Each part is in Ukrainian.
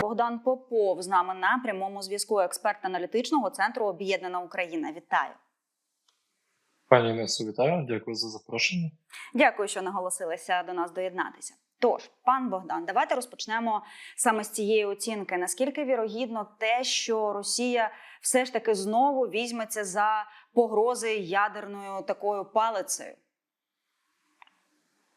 Богдан Попов з нами на прямому зв'язку. Експерт аналітичного центру Об'єднана Україна. Вітаю. Пані Інесо, вітаю. Дякую за запрошення. Дякую, що наголосилися до нас доєднатися. Тож, пан Богдан, давайте розпочнемо саме з цієї оцінки. Наскільки вірогідно те, що Росія все ж таки знову візьметься за погрози ядерною такою палицею?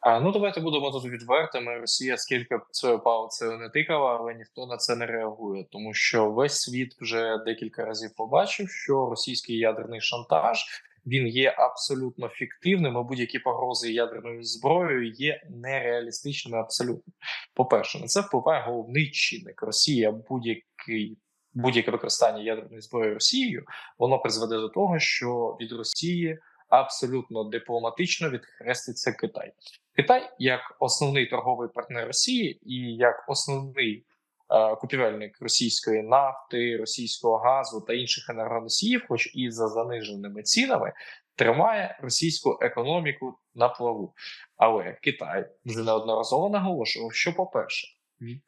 А ну давайте будемо тут відвертими. Росія скільки б цією палицею не тикала, але ніхто на це не реагує, тому що весь світ вже декілька разів побачив, що російський ядерний шантаж він є абсолютно фіктивним. а Будь-які погрози ядерною зброєю є нереалістичними. Абсолютно, по перше, на це впливає головний чинник Росія. Будь-який будь-яке використання ядерної зброї Росією, воно призведе до того, що від Росії абсолютно дипломатично відхреститься Китай. Китай як основний торговий партнер Росії і як основний е, купівельник російської нафти, російського газу та інших енергоносіїв, хоч і за заниженими цінами, тримає російську економіку на плаву. Але Китай вже неодноразово наголошував, що, по-перше,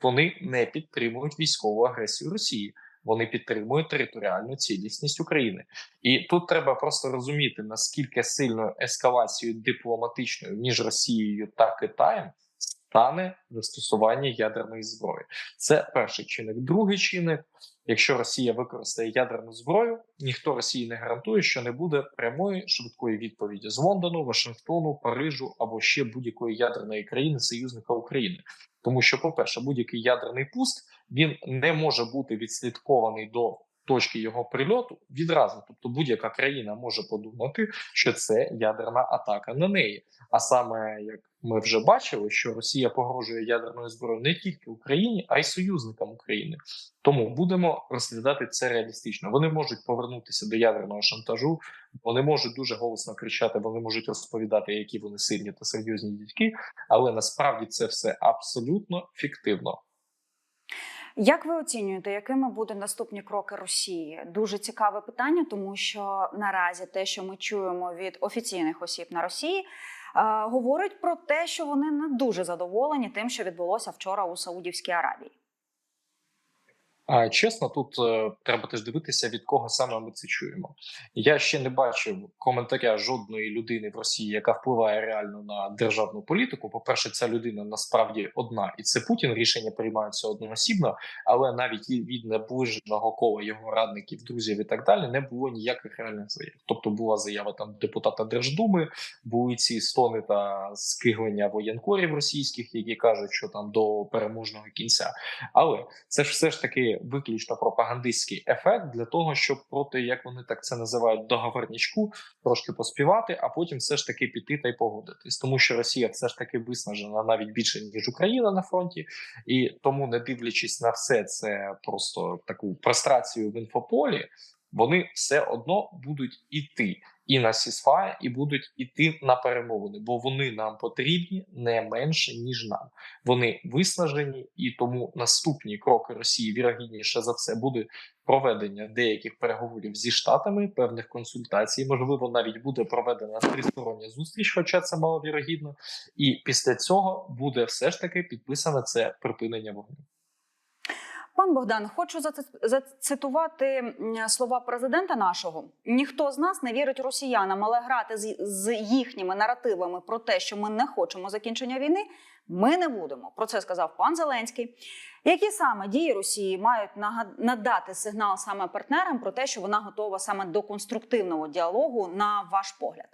вони не підтримують військову агресію Росії. Вони підтримують територіальну цілісність України, і тут треба просто розуміти наскільки сильною ескалацією дипломатичною між Росією та Китаєм стане застосування ядерної зброї. Це перший чинник. Другий чинник: якщо Росія використає ядерну зброю, ніхто Росії не гарантує, що не буде прямої швидкої відповіді з Лондону, Вашингтону, Парижу або ще будь-якої ядерної країни союзника України. Тому що, по перше, будь-який ядерний пуст він не може бути відслідкований до точки його прильоту відразу. Тобто, будь-яка країна може подумати, що це ядерна атака на неї. А саме як ми вже бачили, що Росія погрожує ядерною зброєю не тільки Україні, а й союзникам України. Тому будемо розглядати це реалістично. Вони можуть повернутися до ядерного шантажу, вони можуть дуже голосно кричати, вони можуть розповідати, які вони сильні та серйозні дітки, але насправді це все абсолютно фіктивно. Як ви оцінюєте, якими будуть наступні кроки Росії? Дуже цікаве питання, тому що наразі те, що ми чуємо від офіційних осіб на Росії, е, говорить про те, що вони не дуже задоволені тим, що відбулося вчора у Саудівській Аравії. А чесно, тут е, треба теж дивитися, від кого саме ми це чуємо. Я ще не бачив коментаря жодної людини в Росії, яка впливає реально на державну політику. По перше, ця людина насправді одна, і це Путін. Рішення приймаються одноосібно, але навіть від наближеного кола його радників, друзів і так далі, не було ніяких реальних заяв. Тобто була заява там депутата Держдуми, були ці стони та скиглення воєнкорів російських, які кажуть, що там до переможного кінця. Але це ж все ж таки виключно пропагандистський ефект для того, щоб проти як вони так це називають договорнячку трошки поспівати, а потім все ж таки піти та й погодитись, тому що Росія все ж таки виснажена навіть більше ніж Україна на фронті, і тому, не дивлячись на все це просто таку прострацію в інфополі, вони все одно будуть іти і на сісфа, і будуть іти на перемовини, бо вони нам потрібні не менше ніж нам. Вони виснажені, і тому наступні кроки Росії вірогідніше за все буде проведення деяких переговорів зі штатами, певних консультацій. Можливо, навіть буде проведена тристороння зустріч, хоча це маловірогідно. І після цього буде все ж таки підписане це припинення вогню. Пан Богдан, хочу зацитувати слова президента нашого: ніхто з нас не вірить росіянам, але грати з, їхніми наративами про те, що ми не хочемо закінчення війни, ми не будемо. Про це сказав пан Зеленський. Які саме дії Росії мають надати сигнал саме партнерам про те, що вона готова саме до конструктивного діалогу, на ваш погляд?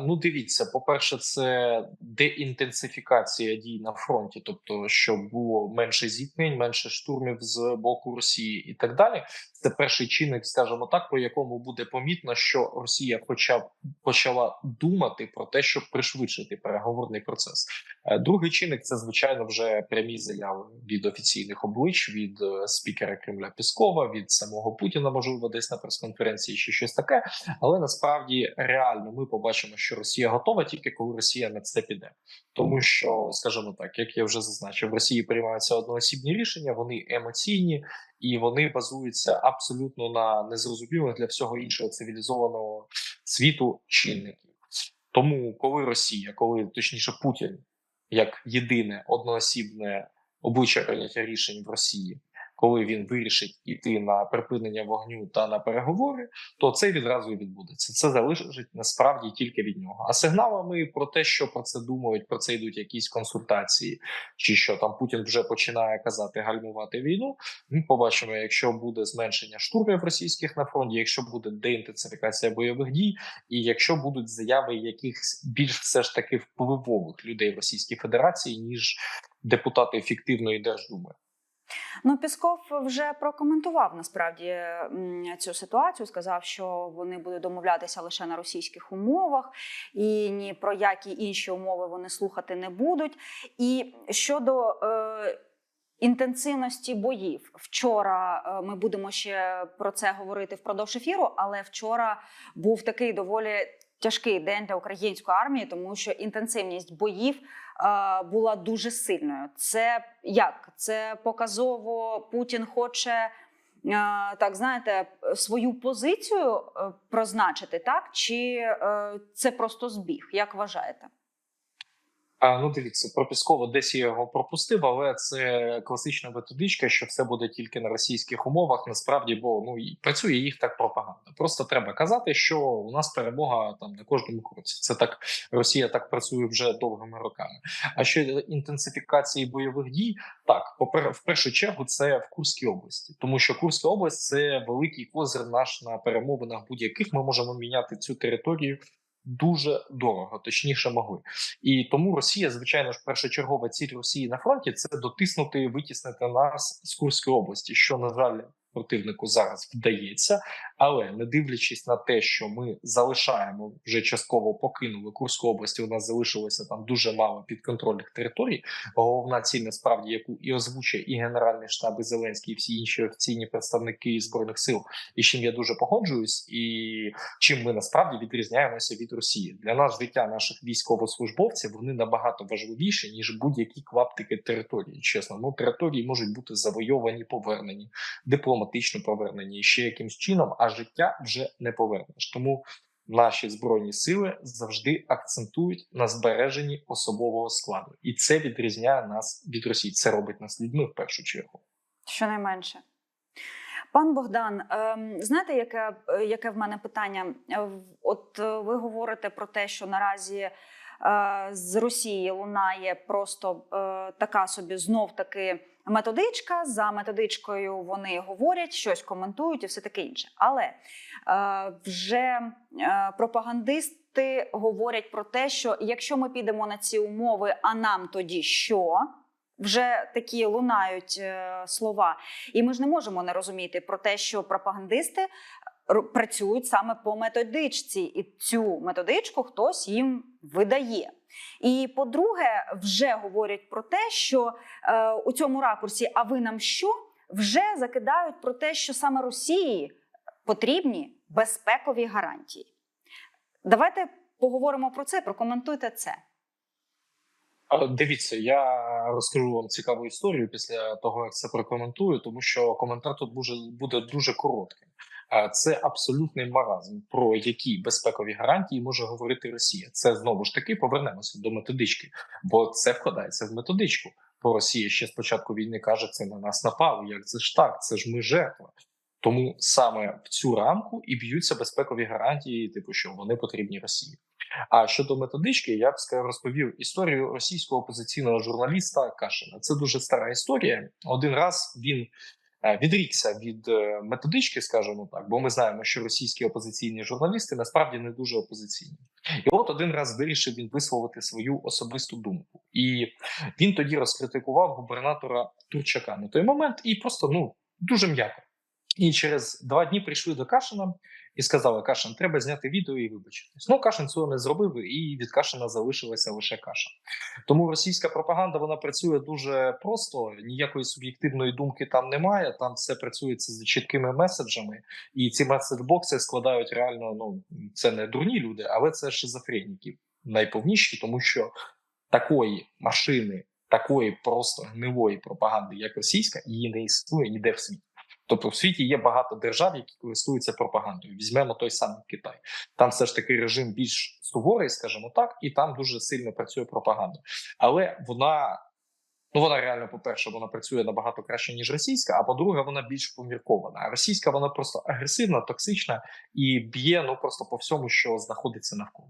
Ну, дивіться, по-перше, це деінтенсифікація дій на фронті, тобто, щоб було менше зіткнень, менше штурмів з боку Росії і так далі. Це перший чинник, скажімо так, по якому буде помітно, що Росія, хоча б почала думати про те, щоб пришвидшити переговорний процес. Е, другий чинник це звичайно вже прямі заяви від офіційних облич, від е, спікера Кремля Піскова, від самого Путіна, можливо, десь на прес-конференції чи щось таке. Але насправді реально ми побачимо, що Росія готова тільки коли Росія на це піде, тому що, скажімо так, як я вже зазначив, в Росії приймаються одноосібні рішення, вони емоційні і вони базуються абсолютно на незрозумілих для всього іншого цивілізованого світу чинників. Тому, коли Росія, коли точніше Путін, як єдине одноосібне обличчя прийняття рішень в Росії. Коли він вирішить іти на припинення вогню та на переговори, то це відразу і відбудеться. Це залежить насправді тільки від нього. А сигналами про те, що про це думають, про це йдуть якісь консультації, чи що там Путін вже починає казати гальмувати війну. Ми побачимо, якщо буде зменшення штурмів російських на фронті, якщо буде деінтенсифікація бойових дій, і якщо будуть заяви якихось більш все ж таки впливових людей в Російській Федерації ніж депутати фіктивної держдуми. Ну, Пісков вже прокоментував насправді цю ситуацію. Сказав, що вони будуть домовлятися лише на російських умовах, і ні про які інші умови вони слухати не будуть. І щодо е, інтенсивності боїв, вчора е, ми будемо ще про це говорити впродовж ефіру, але вчора був такий доволі. Тяжкий день для української армії, тому що інтенсивність боїв була дуже сильною. Це як? Це показово Путін хоче так знаєте свою позицію е, прозначити, так чи е, це просто збіг? Як вважаєте? Ну дивіться, про Піскова десь я його пропустив, але це класична методичка, що все буде тільки на російських умовах. Насправді, бо ну працює їх так пропаганда. Просто треба казати, що у нас перемога там на кожному кроці. Це так Росія так працює вже довгими роками. А щодо інтенсифікації бойових дій, так попер в першу чергу це в Курській області, тому що Курська область це великий козир наш на перемовинах будь-яких. Ми можемо міняти цю територію дуже дорого, точніше могли. І тому Росія, звичайно ж, першочергова ціль Росії на фронті це дотиснути, витіснити нас з Курської області, що на жаль. Противнику зараз вдається, але не дивлячись на те, що ми залишаємо вже частково покинули Курську область. У нас залишилося там дуже мало підконтрольних територій. Головна ціль насправді, яку і озвучує і Генеральний штаб і Зеленський, і всі інші офіційні представники збройних сил, і з чим я дуже погоджуюсь, і чим ми насправді відрізняємося від Росії для нас життя наших військовослужбовців вони набагато важливіші ніж будь-які клаптики території. Чесно, ну території можуть бути завойовані, повернені, дипломатично повернені і ще якимсь чином, а життя вже не повернеш. Тому наші збройні сили завжди акцентують на збереженні особового складу, і це відрізняє нас від Росії. Це робить нас людьми в першу чергу. Щонайменше. Пан Богдан, ем, знаєте, яке, яке в мене питання? Е, От е, ви говорите про те, що наразі е, з Росії лунає просто така собі знов таки методичка. За методичкою вони говорять, щось коментують і все таке інше. Але е, вже е, пропагандисти говорять про те, що якщо ми підемо на ці умови, а нам тоді що? Вже такі лунають е, слова, і ми ж не можемо не розуміти про те, що пропагандисти працюють саме по методичці, і цю методичку хтось їм видає. І по-друге, вже говорять про те, що е, у цьому ракурсі, а ви нам що? Вже закидають про те, що саме Росії потрібні безпекові гарантії. Давайте поговоримо про це, прокоментуйте це. Дивіться, я розкажу вам цікаву історію після того, як це прокоментую, тому що коментар тут буде, дуже коротким. Це абсолютний маразм, про які безпекові гарантії може говорити Росія. Це знову ж таки повернемося до методички, бо це вкладається в методичку. Бо Росія ще з початку війни каже, це на нас напало. Як це ж так? Це ж ми жертва. Тому саме в цю рамку і б'ються безпекові гарантії, типу, що вони потрібні Росії. А щодо методички, я б ска- розповів історію російського опозиційного журналіста Кашина. Це дуже стара історія. Один раз він відрікся від е, методички, скажімо так, бо ми знаємо, що російські опозиційні журналісти насправді не дуже опозиційні. І от один раз вирішив він висловити свою особисту думку, і він тоді розкритикував губернатора Турчака на той момент, і просто ну дуже м'яко. І через два дні прийшли до Кашина і сказали: Кашин, треба зняти відео і вибачитись. Ну Кашин цього не зробив, і від Кашина залишилася лише каша. Тому російська пропаганда вона працює дуже просто. Ніякої суб'єктивної думки там немає. Там все працюється з чіткими меседжами, і ці меседж-бокси складають реально. Ну це не дурні люди, але це шизофреніки найповніші, тому що такої машини, такої просто гнилої пропаганди, як російська, її не існує ніде в світі. Тобто в світі є багато держав, які користуються пропагандою. Візьмемо той самий Китай. Там все ж таки режим більш суворий, скажімо так, і там дуже сильно працює пропаганда. Але вона Ну, вона реально, по-перше, вона працює набагато краще, ніж російська, а по-друге, вона більш поміркована. А російська вона просто агресивна, токсична і б'є ну просто по всьому, що знаходиться навколо.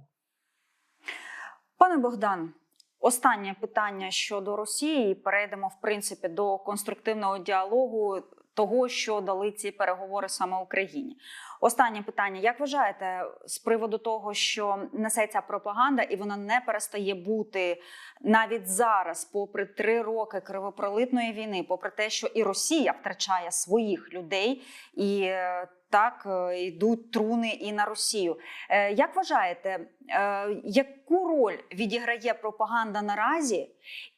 Пане Богдан, останнє питання щодо Росії. Перейдемо в принципі до конструктивного діалогу того, що дали ці переговори саме Україні. Останнє питання: як вважаєте з приводу того, що несеться пропаганда, і вона не перестає бути навіть зараз, попри три роки кривопролитної війни, попри те, що і Росія втрачає своїх людей і. е, Так, е, йдуть труни і на Росію. Е, Як вважаєте, яку роль відіграє пропаганда наразі,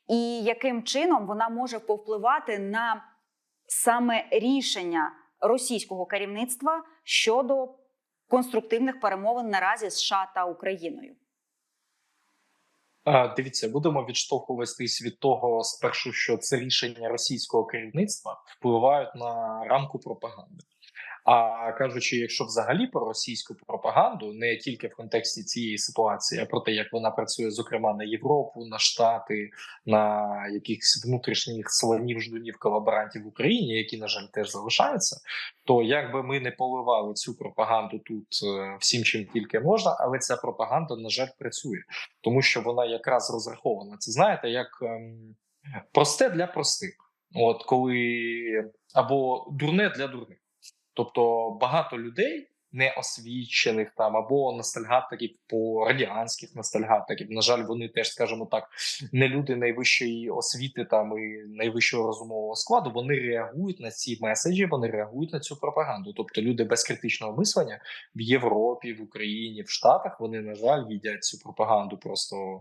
і яким чином вона може повпливати на саме рішення російського керівництва щодо конструктивних перемовин наразі США та Україною? Дивіться, будемо відштовхуватись від того спершу, що це рішення російського керівництва впливають на рамку пропаганди. А кажучи, якщо взагалі про російську пропаганду, не тільки в контексті цієї ситуації, а про те, як вона працює, зокрема на Європу, на Штати, на якихось внутрішніх слонів, ждунів, колаборантів в Україні, які на жаль теж залишаються, то як би ми не поливали цю пропаганду тут е, всім, чим тільки можна, але ця пропаганда на жаль працює, тому що вона якраз розрахована. Це знаєте, як ем, просте для простих, от коли або дурне для дурних. Тобто багато людей неосвічених там або ностальгатиків по радянських ностальгатиків. На жаль, вони теж, скажімо так, не люди найвищої освіти там і найвищого розумового складу. Вони реагують на ці меседжі, вони реагують на цю пропаганду. Тобто люди без критичного мислення в Європі, в Україні, в Штатах вони на жаль їдять цю пропаганду просто.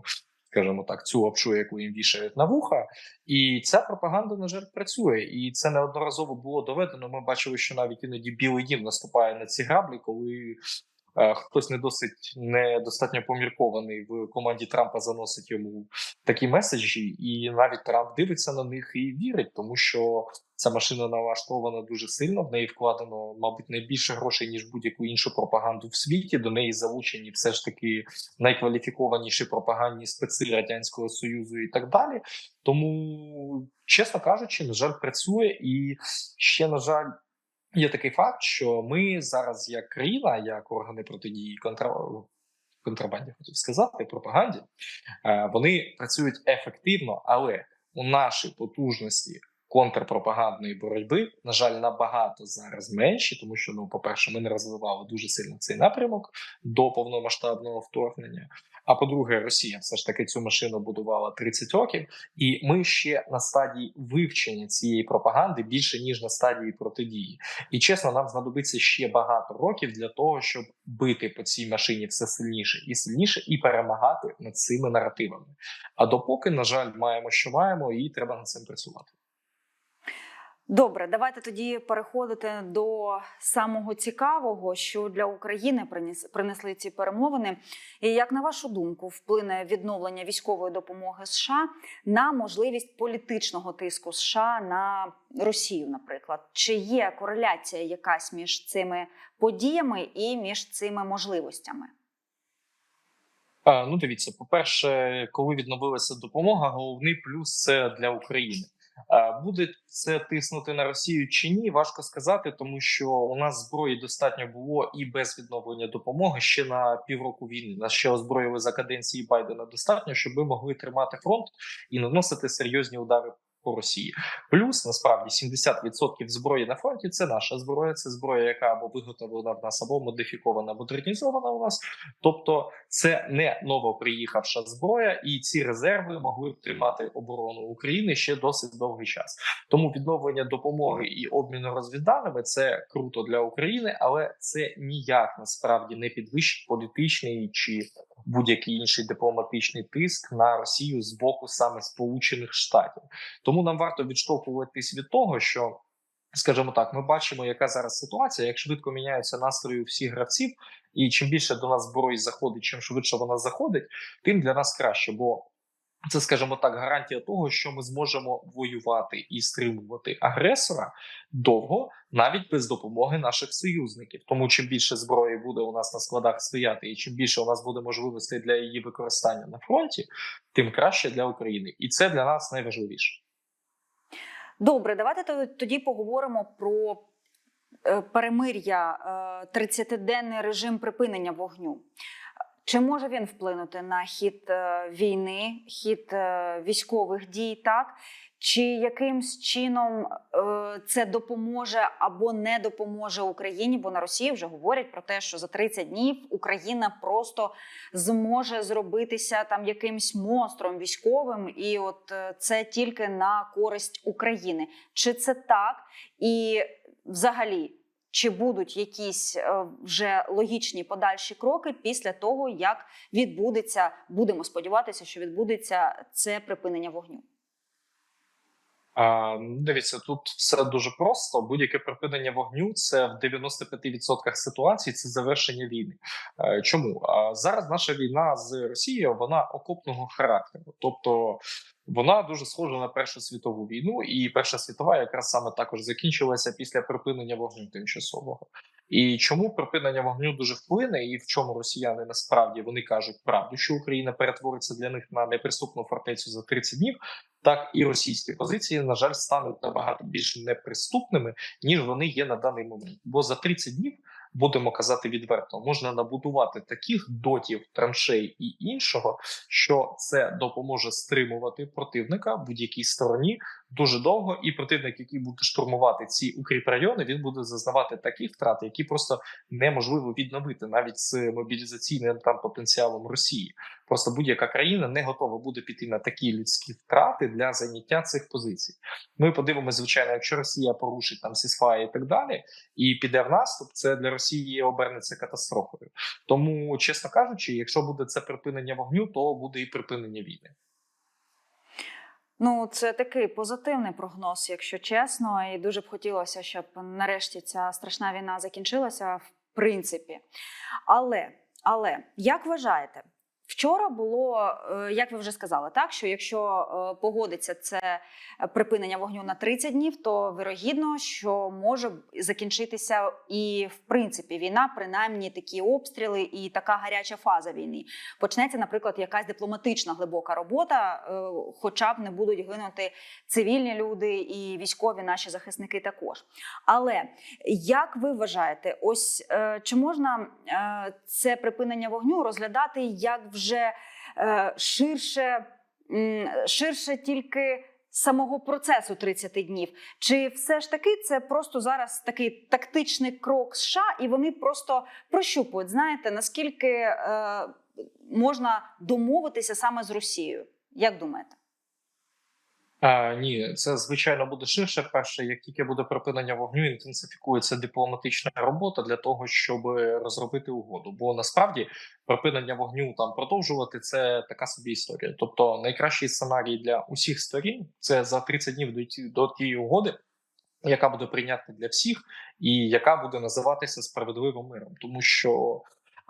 Скажімо так, цю лапшу, яку їм вішають на вуха, і ця пропаганда, на жаль, працює, і це неодноразово було доведено. Ми бачили, що навіть іноді білий дім наступає на ці граблі, коли хтось не досить недостатньо поміркований в команді Трампа заносить йому такі меседжі, і навіть Трамп дивиться на них і вірить, тому що ця машина налаштована дуже сильно. В неї вкладено, мабуть, найбільше грошей ніж будь-яку іншу пропаганду в світі. До неї залучені все ж таки найкваліфікованіші пропагандні специ радянського союзу і так далі. Тому, чесно кажучи, на жаль, працює і ще на жаль. Є такий факт, що ми зараз, як країна, як органи протидії контра... контрабанді, хотів сказати, пропаганді, е, вони працюють ефективно, але у нашій потужності контрпропагандної боротьби, на жаль, набагато зараз менші, тому що, ну, по-перше, ми не розвивали дуже сильно цей напрямок до повномасштабного вторгнення. А по-друге, Росія все ж таки цю машину будувала 30 років, і ми ще на стадії вивчення цієї пропаганди більше ніж на стадії протидії. І чесно, нам знадобиться ще багато років для того, щоб бити по цій машині все сильніше і сильніше, і перемагати над цими наративами. А допоки, на жаль, маємо, що маємо, і треба над цим працювати. Добре, давайте тоді переходити до самого цікавого, що для України принесли ці перемовини. І як на вашу думку, вплине відновлення військової допомоги США на можливість політичного тиску США на Росію, наприклад, чи є кореляція якась між цими подіями і між цими можливостями? А, ну, дивіться, по-перше, коли відновилася допомога, головний плюс це для України. Буде це тиснути на Росію чи ні, важко сказати, тому що у нас зброї достатньо було і без відновлення допомоги ще на півроку війни. Нас ще озброїли за каденції Байдена достатньо, щоб ми могли тримати фронт і наносити серйозні удари по Росії. Плюс насправді 70% зброї на фронті це наша зброя. Це зброя, яка або виготовлена в нас, або модифікована, модернізована у нас. Тобто, це не новоприїхавша зброя, і ці резерви могли б тримати оборону України ще досить довгий час. Тому відновлення допомоги і обміну розвідданими це круто для України, але це ніяк насправді не підвищить політичний чи будь-який інший дипломатичний тиск на Росію з боку саме Сполучених Штатів. Тому нам варто відштовхуватись від того, що. Скажімо так, ми бачимо, яка зараз ситуація, як швидко міняються настрої всіх гравців, і чим більше до нас зброї заходить, чим швидше вона заходить, тим для нас краще. Бо це, скажімо так, гарантія того, що ми зможемо воювати і стримувати агресора довго, навіть без допомоги наших союзників. Тому чим більше зброї буде у нас на складах стояти, і чим більше у нас буде можливостей для її використання на фронті, тим краще для України, і це для нас найважливіше. Добре, давайте тоді поговоримо про е, перемир'я, е, 30-денний режим припинення вогню. Чи може він вплинути на хід е, війни, хід е, військових дій, так? Чи якимсь чином е, це допоможе або не допоможе Україні? Бо на Росії вже говорять про те, що за 30 днів Україна просто зможе зробитися там якимсь монстром військовим, і от е, це тільки на користь України. Чи це так? І взагалі, чи будуть якісь е, вже логічні подальші кроки після того, як відбудеться, будемо сподіватися, що відбудеться це припинення вогню? Ну, дивіться, тут все дуже просто. Будь-яке припинення вогню це в 95% ситуацій це завершення війни. Е, Чому зараз наша війна з Росією вона окопного характеру, тобто вона дуже схожа на Першу світову війну, і Перша світова якраз саме також закінчилася після припинення вогню тимчасового. І чому припинення вогню дуже вплине, і в чому росіяни насправді вони кажуть правду, що Україна перетвориться для них на неприступну фортецю за 30 днів, так і російські позиції, на жаль, стануть набагато більш неприступними, ніж вони є на даний момент. Бо за 30 днів будемо казати відверто, можна набудувати таких дотів, траншей і іншого, що це допоможе стримувати противника будь-якій стороні дуже довго. І противник, який буде штурмувати ці укріпрайони, він буде зазнавати такі втрати, які просто неможливо відновити навіть з мобілізаційним там потенціалом Росії. Просто будь-яка країна не готова буде піти на такі людські втрати для заняття цих позицій. Ми подивимося, звичайно, якщо Росія порушить там сісфаї і так далі, і піде в наступ, це для Росії обернеться катастрофою. Тому, чесно кажучи, якщо буде це припинення вогню, то буде і припинення війни. Ну, це такий позитивний прогноз, якщо чесно, і дуже б хотілося, щоб нарешті ця страшна війна закінчилася, в принципі. Але, але як вважаєте? Вчора було, е, як ви вже сказали, так що якщо е, погодиться це припинення вогню на 30 днів, то вирогідно, що може закінчитися і в принципі війна, принаймні такі обстріли і така гаряча фаза війни. Почнеться, наприклад, якась дипломатична глибока робота, е, хоча б не будуть гинути цивільні люди і військові наші захисники також. Але як ви вважаєте, ось чи можна це припинення вогню розглядати як вже е, ширше, ширше тільки самого процесу 30 днів? Чи все ж таки це просто зараз такий тактичний крок США, і вони просто прощупують, знаєте, наскільки е, можна домовитися саме з Росією? Як думаєте? А, ні, це звичайно буде ширше. Перше, як тільки буде припинення вогню, інтенсифікується дипломатична робота для того, щоб розробити угоду. Бо насправді припинення вогню там продовжувати це така собі історія. Тобто, найкращий сценарій для усіх сторін це за 30 днів дійти до тієї угоди. Яка буде прийнятна для всіх, і яка буде називатися справедливим миром, тому що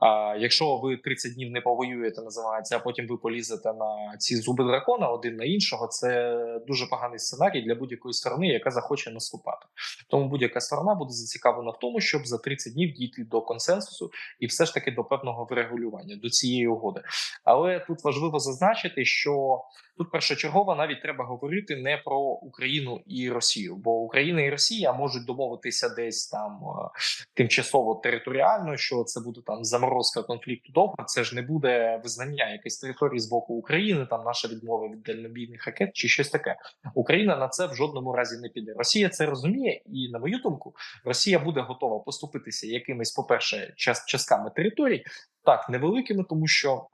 а якщо ви 30 днів не повоюєте, називається, а потім ви полізете на ці зуби дракона один на іншого, це дуже поганий сценарій для будь-якої сторони, яка захоче наступати. Тому будь-яка сторона буде зацікавлена в тому, щоб за 30 днів дійти до консенсусу і все ж таки до певного врегулювання до цієї угоди. Але тут важливо зазначити, що тут першочергово навіть треба говорити не про Україну і Росію, бо Україна і Росія можуть домовитися десь там е, тимчасово територіально, що це буде там заморозка конфлікту довго. Це ж не буде визнання якоїсь території з боку України, там наша відмова від дальнобійних ракет чи щось таке. Україна на це в жодному разі не піде. Росія це розуміє, і на мою думку, Росія буде готова поступитися якимись, по перше, час частками територій, так невеликими, тому що.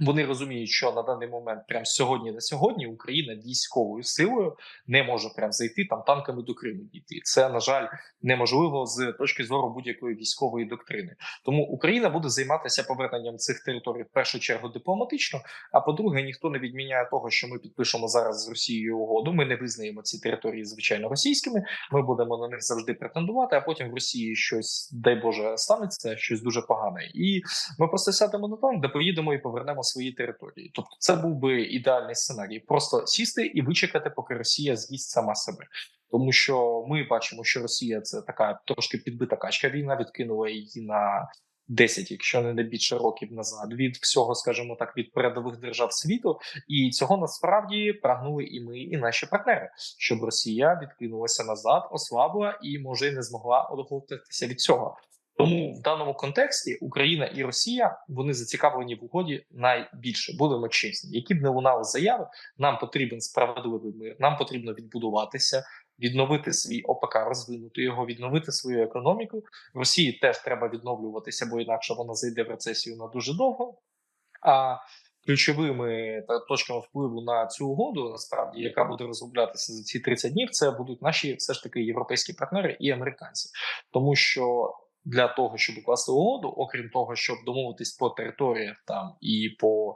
Вони розуміють, що на даний момент, прямо сьогодні на сьогодні, Україна військовою силою не може прям зайти там танками до Криму дійти. Це на жаль неможливо з точки зору будь-якої військової доктрини. Тому Україна буде займатися поверненням цих територій в першу чергу дипломатично. А по-друге, ніхто не відміняє того, що ми підпишемо зараз з Росією угоду. Ми не визнаємо ці території звичайно російськими. Ми будемо на них завжди претендувати. А потім в Росії щось, дай Боже, станеться щось дуже погане, і ми просто сядемо на танк, де поїдемо і повернемо свої території. Тобто, це був би ідеальний сценарій. Просто сісти і вичекати, поки Росія з'їсть сама себе. Тому що ми бачимо, що Росія це така трошки підбита качка. Війна відкинула її на 10, якщо не більше років назад, від всього, скажімо так, від передових держав світу, і цього насправді прагнули і ми, і наші партнери, щоб Росія відкинулася назад, ослабла і може не змогла одготуватися від цього. Тому в даному контексті Україна і Росія вони зацікавлені в угоді найбільше. Будемо чесні, які б не лунали заяви. Нам потрібен справедливий мир. Нам потрібно відбудуватися, відновити свій ОПК, розвинути його, відновити свою економіку. Росії теж треба відновлюватися, бо інакше вона зайде в рецесію на дуже довго. А ключовими точками впливу на цю угоду, насправді, яка буде розроблятися за ці 30 днів, це будуть наші все ж таки європейські партнери і американці, тому що. Для того щоб укласти угоду, окрім того, щоб домовитись по територіях там і по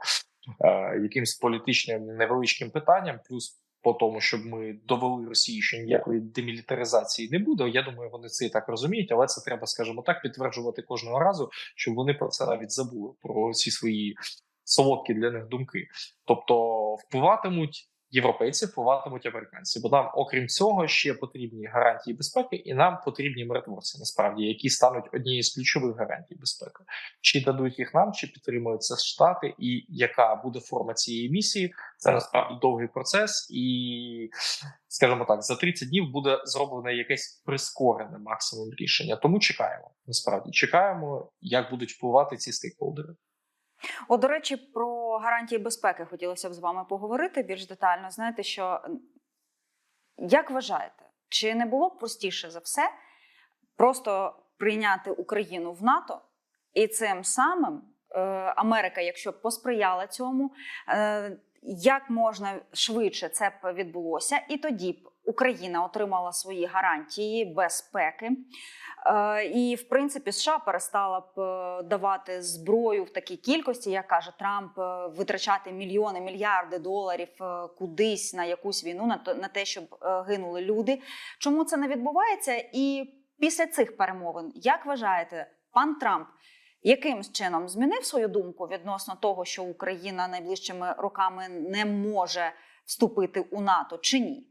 е, якимсь політичним невеличким питанням, плюс по тому, щоб ми довели Росії, що ніякої демілітаризації не буде. Я думаю, вони це і так розуміють, але це треба, скажімо так, підтверджувати кожного разу, щоб вони про це навіть забули про ці свої солодкі для них думки. Тобто впливатимуть. Європейці впливатимуть американці, бо нам, окрім цього, ще потрібні гарантії безпеки, і нам потрібні миротворці, насправді, які стануть однією з ключових гарантій безпеки. Чи дадуть їх нам, чи підтримують це штати, і яка буде форма цієї місії? Це насправді довгий процес, і скажімо так, за 30 днів буде зроблене якесь прискорене максимум рішення. Тому чекаємо. Насправді чекаємо, як будуть впливати ці стейкхолдери. От, до речі, про гарантії безпеки хотілося б з вами поговорити більш детально. Знаєте, що як вважаєте, чи не було б простіше за все просто прийняти Україну в НАТО і цим самим е, Америка, якщо б посприяла цьому, е, як можна швидше це б відбулося, і тоді б Україна отримала свої гарантії безпеки. Е, І, в принципі, США перестала б е, давати зброю в такій кількості, як каже Трамп, е, витрачати мільйони, мільярди доларів кудись на якусь війну, на те, щоб гинули люди. Чому це не відбувається? І після цих перемовин, як вважаєте, пан Трамп яким чином змінив свою думку відносно того, що Україна найближчими роками не може вступити у НАТО, чи ні?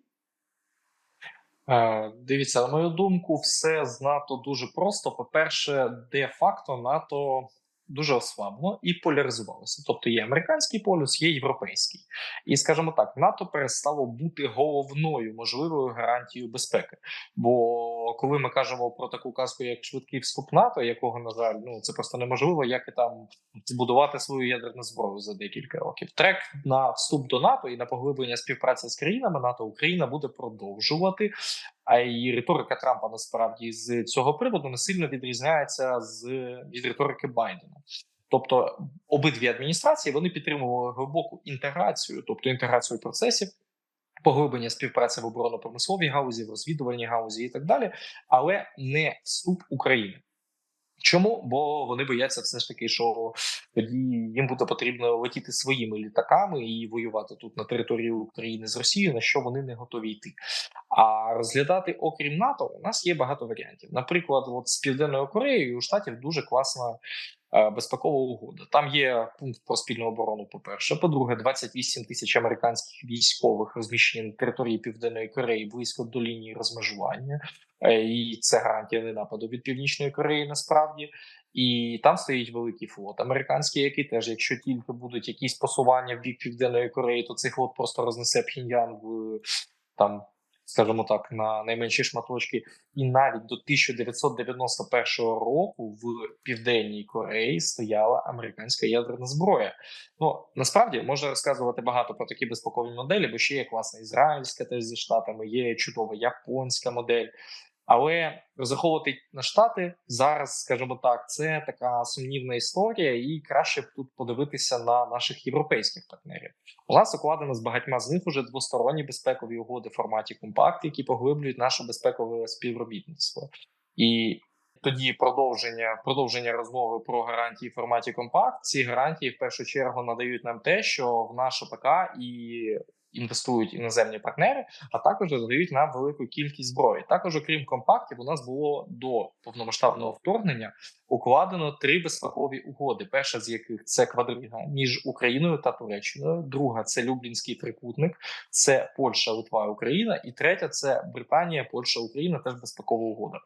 Е, Дивіться, на мою думку, все з НАТО дуже просто. По-перше, де-факто НАТО дуже ослабло і поляризувалося. Тобто є американський полюс, є європейський, і скажімо так, НАТО перестало бути головною можливою гарантією безпеки. Бо коли ми кажемо про таку казку, як швидкий вступ НАТО, якого на жаль, ну це просто неможливо, як і там збудувати свою ядерну зброю за декілька років. Трек на вступ до НАТО і на поглиблення співпраці з країнами НАТО Україна буде продовжувати. А і риторика Трампа насправді з цього приводу не сильно відрізняється з від риторики Байдена. Тобто обидві адміністрації вони підтримували глибоку інтеграцію, тобто інтеграцію процесів, поглиблення співпраці в оборонно-промисловій галузі, в розвідувальній галузі і так далі, але не вступ України. Чому? Бо вони бояться все ж таки, що тоді їм буде потрібно летіти своїми літаками і воювати тут на території України з Росією, на що вони не готові йти. А розглядати, окрім НАТО, у нас є багато варіантів. Наприклад, от з Південною Кореєю у штатів дуже класна безпекова угода. Там є пункт про спільну оборону. По перше, по-друге, 28 тисяч американських військових розміщені на території Південної Кореї близько до лінії розмежування. Е, І це гарантія не нападу від північної Кореї насправді. І там стоїть великий флот американський, який теж, якщо тільки будуть якісь посування в бік південної Кореї, то цей флот просто рознесе Пхіньян в там, скажімо так, на найменші шматочки. І навіть до 1991 року в південній Кореї стояла американська ядерна зброя. Ну насправді можна розказувати багато про такі безпокові моделі, бо ще є класна ізраїльська теж зі штатами, є чудова японська модель. Але розраховувати на штати зараз, скажімо так, це така сумнівна історія, і краще б тут подивитися на наших європейських партнерів. У нас укладено з багатьма з них уже двосторонні безпекові угоди в форматі компакт, які поглиблюють наше безпекове співробітництво. І тоді продовження продовження розмови про гарантії в форматі компакт. Ці гарантії в першу чергу надають нам те, що в наше ПК і інвестують іноземні партнери, а також додають нам велику кількість зброї. Також, окрім компактів, у нас було до повномасштабного вторгнення укладено три безпекові угоди. Перша з яких це квадрига між Україною та Туреччиною. Друга це Люблінський трикутник, це Польща, Литва, Україна. І третя це Британія, Польща, Україна. Теж безпекова угода.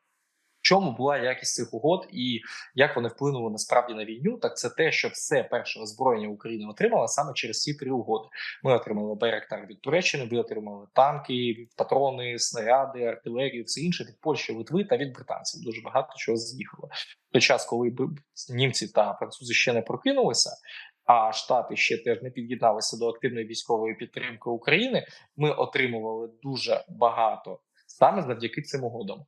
Чому була якість цих угод і як вони вплинули насправді на війну? Так це те, що все перше озброєння України отримала саме через ці три угоди. Ми отримали Байрактар від Туреччини, ви отримали танки, патрони, снаряди, артилерію, все інше від Польщі, Литви та від британців. Дуже багато чого з'їхало. Той час, коли німці та французи ще не прокинулися. А штати ще теж не під'єдналися до активної військової підтримки України. Ми отримували дуже багато саме завдяки цим угодам.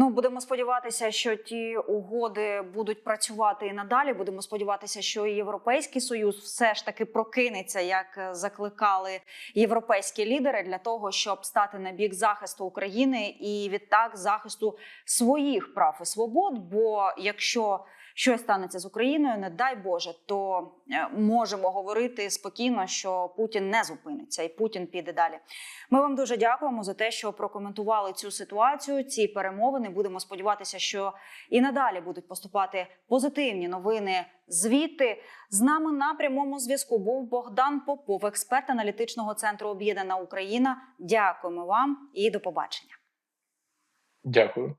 Ну будемо сподіватися, що ті угоди будуть працювати і надалі. Будемо сподіватися, що і європейський союз все ж таки прокинеться, як е, закликали європейські лідери, для того, щоб стати на бік захисту України і відтак захисту своїх прав і свобод. Бо якщо щось станеться з Україною, не дай Боже, то е, можемо говорити спокійно, що Путін не зупиниться, і Путін піде далі. Ми вам дуже дякуємо за те, що прокоментували цю ситуацію, ці перемовини. Будемо сподіватися, що і надалі будуть поступати позитивні новини. Звідти з нами на прямому зв'язку був Богдан Попов, експерт аналітичного центру Об'єднана Україна. Дякуємо вам і до побачення. Дякую.